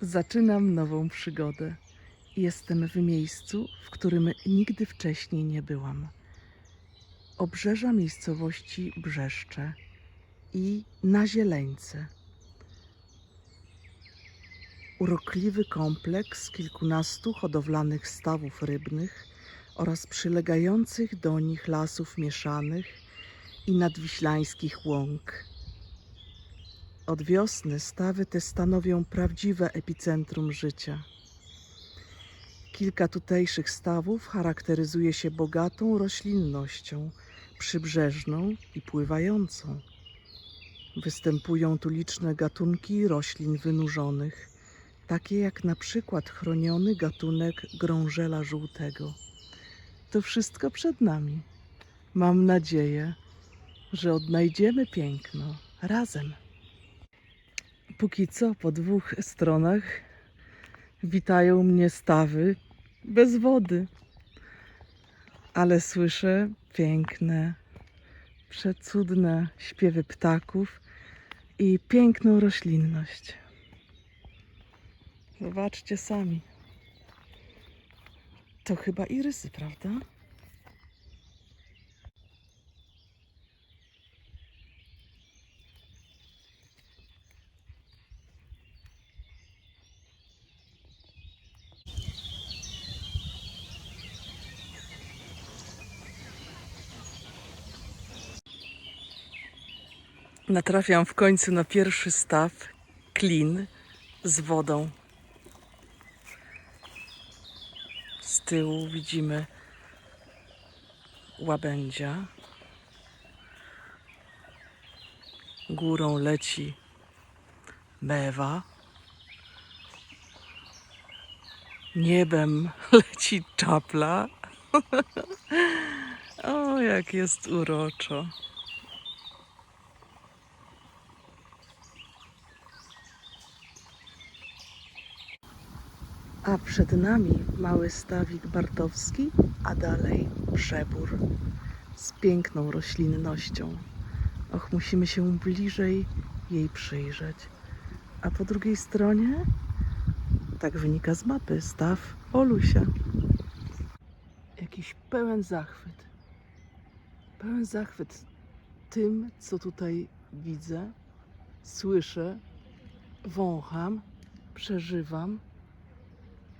Zaczynam nową przygodę. Jestem w miejscu, w którym nigdy wcześniej nie byłam. Obrzeża miejscowości Brzeszcze i na Zieleńce. Urokliwy kompleks kilkunastu hodowlanych stawów rybnych oraz przylegających do nich lasów mieszanych i nadwiślańskich łąk. Od wiosny stawy te stanowią prawdziwe epicentrum życia. Kilka tutejszych stawów charakteryzuje się bogatą roślinnością, przybrzeżną i pływającą. Występują tu liczne gatunki roślin wynurzonych, takie jak na przykład chroniony gatunek grążela żółtego. To wszystko przed nami. Mam nadzieję, że odnajdziemy piękno razem. Póki co po dwóch stronach witają mnie stawy bez wody, ale słyszę piękne, przecudne śpiewy ptaków i piękną roślinność. Zobaczcie sami. To chyba irysy, prawda? Natrafiam w końcu na pierwszy staw klin z wodą. Z tyłu widzimy łabędzia. Górą leci mewa. Niebem leci czapla. o, jak jest uroczo. A przed nami mały stawik bartowski, a dalej przebór z piękną roślinnością. Och, musimy się bliżej jej przyjrzeć. A po drugiej stronie, tak wynika z mapy, staw Olusia. Jakiś pełen zachwyt. Pełen zachwyt tym, co tutaj widzę, słyszę, wącham, przeżywam.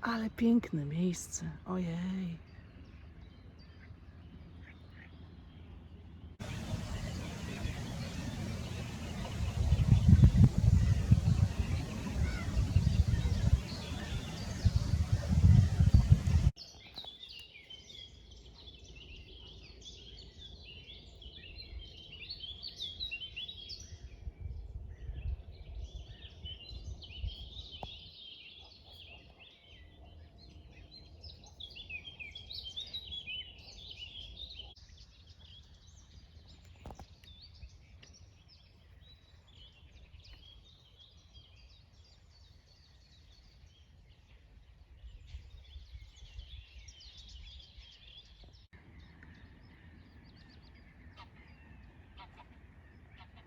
Ale piękne miejsce. Ojej.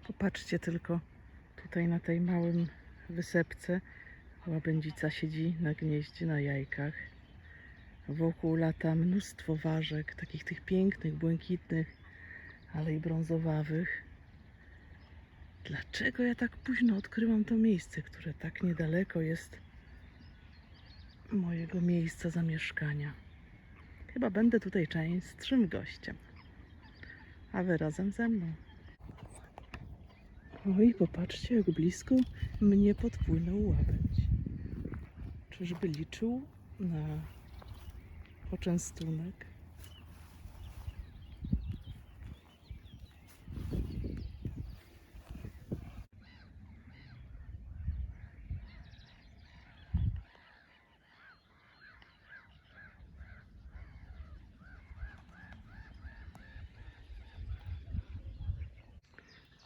Popatrzcie tylko tutaj na tej małym wysepce. Łabędzica siedzi na gnieździe, na jajkach. Wokół lata mnóstwo ważek, takich tych pięknych, błękitnych, ale i brązowawych. Dlaczego ja tak późno odkryłam to miejsce, które tak niedaleko jest mojego miejsca zamieszkania? Chyba będę tutaj częstszym gościem. A wy razem ze mną. Oj, popatrzcie, jak blisko mnie podpłynął łabędź. Czyżby liczył na poczęstunek?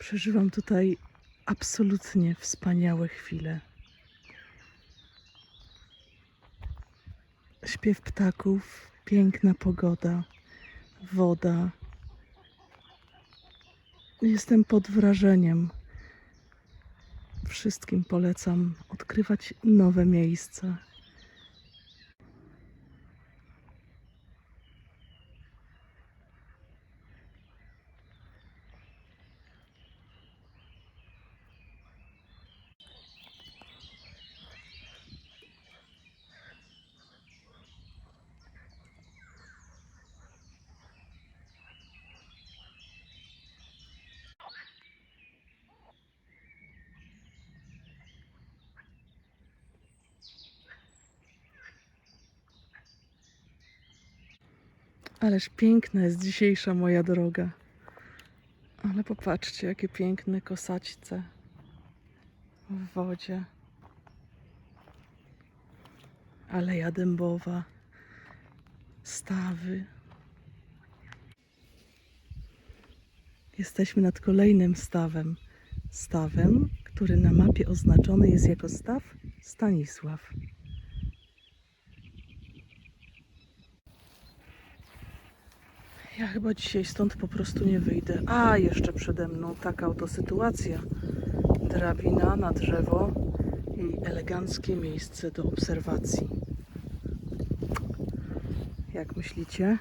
Przeżywam tutaj absolutnie wspaniałe chwile. Śpiew ptaków, piękna pogoda, woda. Jestem pod wrażeniem Wszystkim polecam odkrywać nowe miejsca. Ależ piękna jest dzisiejsza moja droga. Ale popatrzcie, jakie piękne kosaćce w wodzie. Aleja dębowa, stawy. Jesteśmy nad kolejnym stawem. Stawem, który na mapie oznaczony jest jako staw Stanisław. Ja chyba dzisiaj stąd po prostu nie wyjdę. A, jeszcze przede mną taka oto sytuacja. Drabina na drzewo i eleganckie miejsce do obserwacji. Jak myślicie?